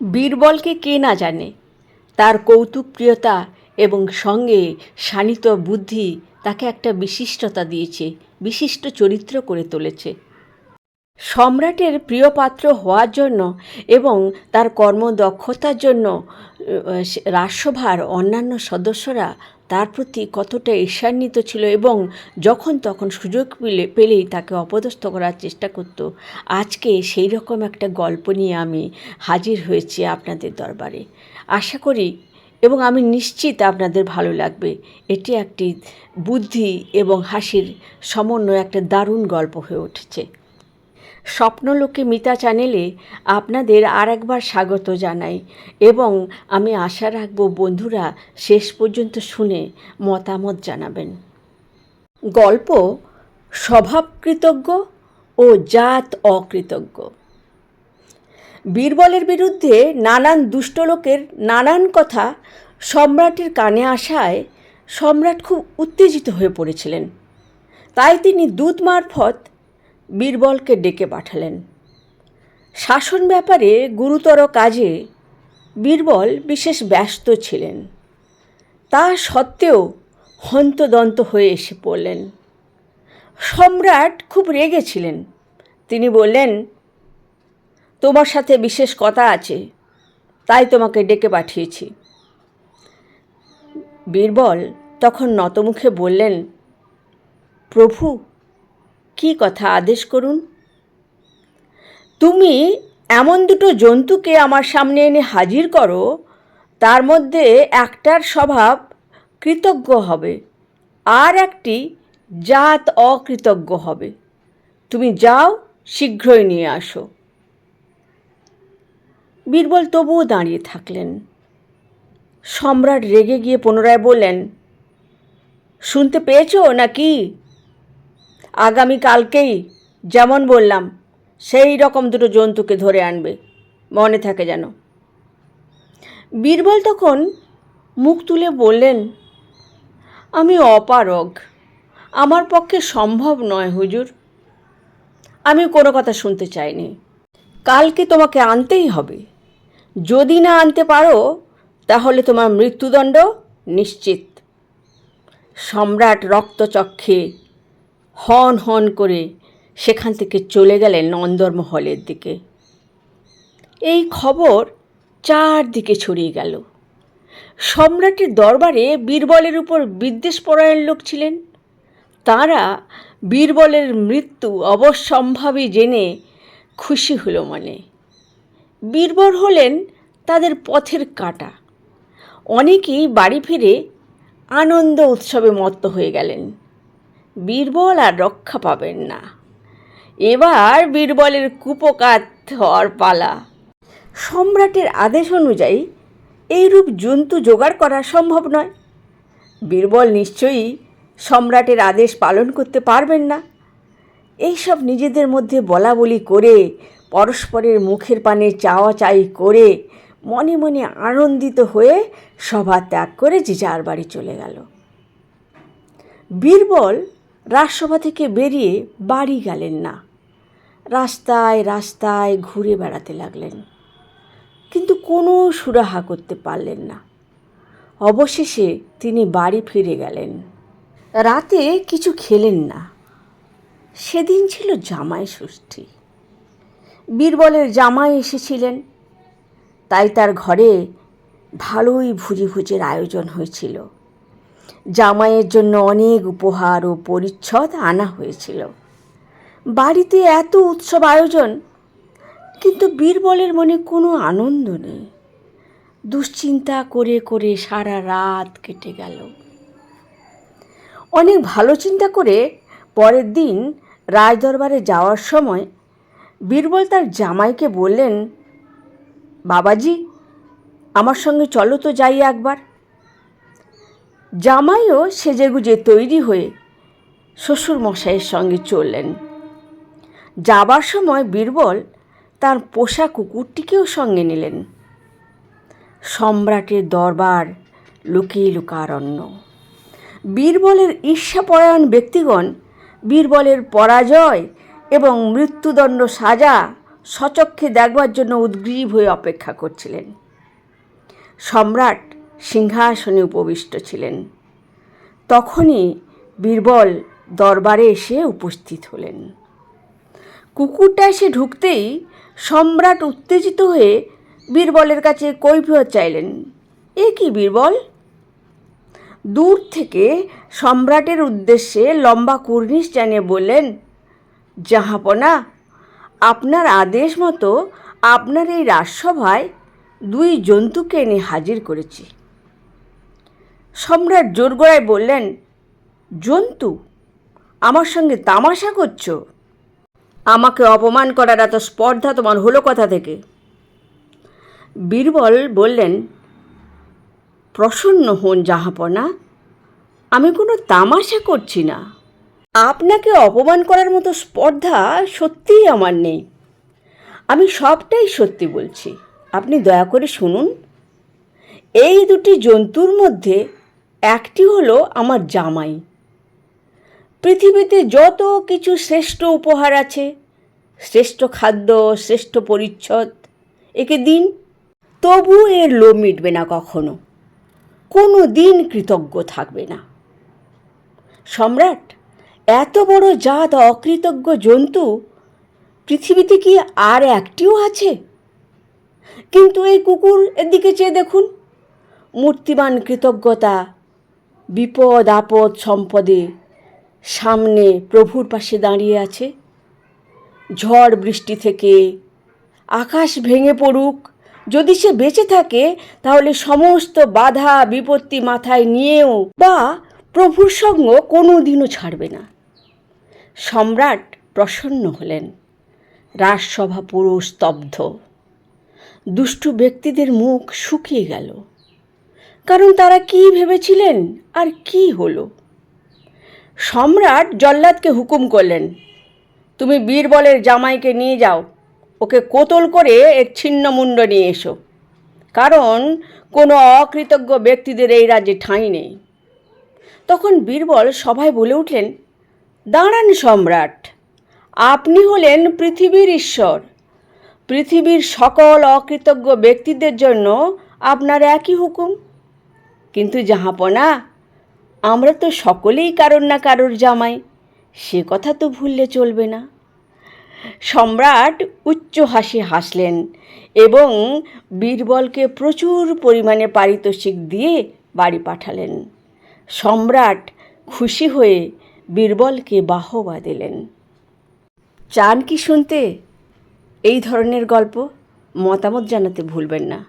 বীরবলকে কে না জানে? তার কৌতুকপ্রিয়তা এবং সঙ্গে শানিত বুদ্ধি তাকে একটা বিশিষ্টতা দিয়েছে, বিশিষ্ট চরিত্র করে তুলেছে। সম্রাটের প্রিয় পাত্র হওয়ার জন্য এবং তার কর্মদক্ষতার জন্য রাজসভার অন্যান্য সদস্যরা তার প্রতি কতটা ঈর্ষান্বিত ছিল এবং যখন তখন সুযোগ পেলে, পেলেই তাকে অপদস্থ করার চেষ্টা করত। আজকে সেই রকম একটা গল্প নিয়ে আমি হাজির হয়েছি আপনাদের দরবারে। আশা করি এবং আমি নিশ্চিত আপনাদের ভালো লাগবে। এটি একটি বুদ্ধি এবং হাসির সমন্বয়, একটা দারুণ গল্প হয়ে উঠেছে। স্বপ্নলোকে মিতা চ্যানেলে আপনাদের আর একবার স্বাগত জানাই এবং আমি আশা রাখব বন্ধুরা শেষ পর্যন্ত শুনে মতামত জানাবেন। গল্প স্বভাবকৃতজ্ঞ ও জাত অকৃতজ্ঞ। বীরবলের বিরুদ্ধে নানান দুষ্ট লোকের নানান কথা সম্রাটের কানে আসায় সম্রাট খুব উত্তেজিত হয়ে পড়েছিলেন। তাই তিনি দূত মারফত বীরবলকে ডেকে পাঠালেন। শাসন ব্যাপারে গুরুতর কাজে বীরবল বিশেষ ব্যস্ত ছিলেন। তা সত্ত্বেও হন্তদন্ত হয়ে এসে পড়লেন। সম্রাট খুব রেগেছিলেন তিনি বললেন, তোমার সাথে বিশেষ কথা আছে, তাই তোমাকে ডেকে পাঠিয়েছি। বীরবল তখন নতমুখে বললেন, প্রভু কি কথা আদেশ করুন? তুমি এমন দুটো জন্তুকে আমার সামনে এনে হাজির করো, তার মধ্যে একটার স্বভাব কৃতজ্ঞ হবে, আর একটি জাত অকৃতজ্ঞ হবে। তুমি যাও, শীঘ্রই নিয়ে আসো। বীরবল তবুও দাঁড়িয়ে থাকলেন। সম্রাট রেগে গিয়ে পুনরায় বললেন, শুনতে পেয়েছ নাকি? আগামী কালকেই যেমন বললাম, সেই রকম দুটো জন্তুকে ধরে আনবে। মনে থাকে যেন। বীরবল তখন মুখ তুলে বললেন, আমি অপারগ। আমার পক্ষে সম্ভব নয় হুজুর। আমি কোনো কথা শুনতে চাইনি। কালকে তোমাকে আনতেই হবে? যদি না আনতে পারো, তাহলে তোমার মৃত্যুদণ্ড নিশ্চিত। সম্রাট রক্তচক্ষে হন হন করে সেখান থেকে চলে গেলেন নন্দরমহলের দিকে। এই খবর চারদিকে ছড়িয়ে গেল। সম্রাটের দরবারে বীরবলের উপর বিদ্বেষ বিদ্বেষপরায়ণ লোক ছিলেন। তাঁরা বীরবলের মৃত্যু অবশ্যম্ভাবী জেনে খুশি হলো মনে। বীরবল হলেন তাদের পথের কাটা। অনেকেই বাড়ি ফিরে আনন্দ উৎসবে মত্ত হয়ে গেলেন। বীরবল আর রক্ষা পাবেন না। এবার বীরবলের কুপকাত হওয়ার পালা। সম্রাটের আদেশ অনুযায়ী এইরূপ জন্তু জোগাড় করা সম্ভব নয়। বীরবল নিশ্চয়ই সম্রাটের আদেশ পালন করতে পারবেন না। এইসব নিজেদের মধ্যে বলা বলি করে, পরস্পরের মুখের পানে চাওয়া চাই করে, মনে মনে আনন্দিত হয়ে সভা ত্যাগ করে যে যার বাড়ি চলে গেল। বীরবল রাজসভা থেকে বেরিয়ে বাড়ি গেলেন না। রাস্তায় রাস্তায় ঘুরে বেড়াতে লাগলেন। কিন্তু কোনো সুরাহা করতে পারলেন না। অবশেষে তিনি বাড়ি ফিরে গেলেন। রাতে কিছু খেলেন না। সেদিন ছিল জামাই ষষ্ঠী। বীরবলের জামাই এসেছিলেন। তাই তার ঘরে ভালোই ভুজি ভুজের আয়োজন হয়েছিল। জামাইয়ের জন্য অনেক উপহার ও পরিচ্ছদ আনা হয়েছিল। বাড়িতে এত উৎসব আয়োজন, কিন্তু বীরবলের মনে কোনো আনন্দ নেই। দুশ্চিন্তা করে করে সারা রাত কেটে গেল। অনেক ভালো চিন্তা করে পরের দিন রাজদরবারে যাওয়ার সময় বীরবল তার জামাইকে বললেন, বাবাজি, আমার সঙ্গে চলো তো যাই একবার। জামাইও সেজেগুজে তৈরি হয়ে শ্বশুর মশাইয়ের সঙ্গে চললেন। যাবার সময় বীরবল তার পোষা কুকুরটিকেও সঙ্গে নিলেন। সম্রাটের দরবার লুকিয়ে লুকারণ্য। বীরবলের ঈর্ষাপরায়ণ ব্যক্তিগণ বীরবলের পরাজয় এবং মৃত্যুদণ্ড সাজা সচক্ষে দেখবার জন্য উদ্গ্রীব হয়ে অপেক্ষা করছিলেন। সম্রাট সিংহাসনে উপবিষ্ট ছিলেন। তখনই বীরবল দরবারে এসে উপস্থিত হলেন। কুকুরটা এসে ঢুকতেই সম্রাট উত্তেজিত হয়ে বীরবলের কাছে কৈফিয়ত চাইলেন, এ কি বীরবল? দূর থেকে সম্রাটের উদ্দেশ্যে লম্বা কুর্নিশ জানিয়ে বললেন, জাহাপনা, আপনার আদেশ মতো আপনার এই রাজসভায় দুই জন্তুকে এনে হাজির করেছি। সম্রাট জোর গলায় বললেন, জন্তু, আমার সঙ্গে তামাশা করছ? আমাকে অপমান করার এত স্পর্ধা তোমার হলো কথা থেকে? বীরবল বললেন, প্রসন্ন হন জাহাপনা, আমি কোনো তামাশা করছি না। আপনাকে অপমান করার মতো স্পর্ধা সত্যিই আমার নেই। আমি সবটাই সত্যি বলছি। আপনি দয়া করে শুনুন, এই দুটি জন্তুর মধ্যে একটি হলো আমার জামাই। পৃথিবীতে যত কিছু শ্রেষ্ঠ উপহার আছে, শ্রেষ্ঠ খাদ্য, শ্রেষ্ঠ পরিচ্ছদ, একে দিন তবু এর লোভ মিটবে না কখনো। কোনো দিন কৃতজ্ঞ থাকবে না। সম্রাট, এত বড় জাত অকৃতজ্ঞ জন্তু, পৃথিবীতে কি আর একটিও আছে? কিন্তু এই কুকুর এদিকে চেয়ে দেখুন, মূর্তিমান কৃতজ্ঞতা বিপদ, আপদ, সম্পদে সামনে প্রভুর পাশে দাঁড়িয়ে আছে। ঝড় বৃষ্টি থেকে আকাশ ভেঙে পড়ুক। যদি সে বেঁচে থাকে, তাহলে সমস্ত বাধা, বিপত্তি মাথায় নিয়েও বা প্রভুর সঙ্গ কোনো দিনও ছাড়বে না। সম্রাট প্রসন্ন হলেন। রাজসভা পুরো স্তব্ধ। দুষ্টু ব্যক্তিদের মুখ শুকিয়ে গেল। কারণ তারা কি ভেবেছিলেন আর কি হলো? সম্রাট জল্লাদকে হুকুম করলেন, তুমি বীরবলের জামাইকে নিয়ে যাও, ওকে কোতল করে এর ছিন্ন মুন্ড নিয়ে এসো। কারণ কোনো অকৃতজ্ঞ ব্যক্তিদের এই রাজ্যে ঠাঁই নেই। তখন বীরবল সভায় বলে উঠলেন, দাঁড়ান সম্রাট, আপনি হলেন পৃথিবীর ঈশ্বর। পৃথিবীর সকল অকৃতজ্ঞ ব্যক্তিদের জন্য আপনার একই হুকুম। কিন্তু জাহাপনা আমরা তো সকলেই কারোর না কারোর জামাই, সে কথা তো ভুললে চলবে না। সম্রাট উচ্চ হাসি হাসলেন এবং বীরবলকে প্রচুর পরিমাণে পারিতোষিক দিয়ে বাড়ি পাঠালেন। সম্রাট খুশি হয়ে বীরবলকে বাহবা দিলেন। চান কি শুনতে? এই ধরনের গল্প মতামত জানাতে ভুলবেন না।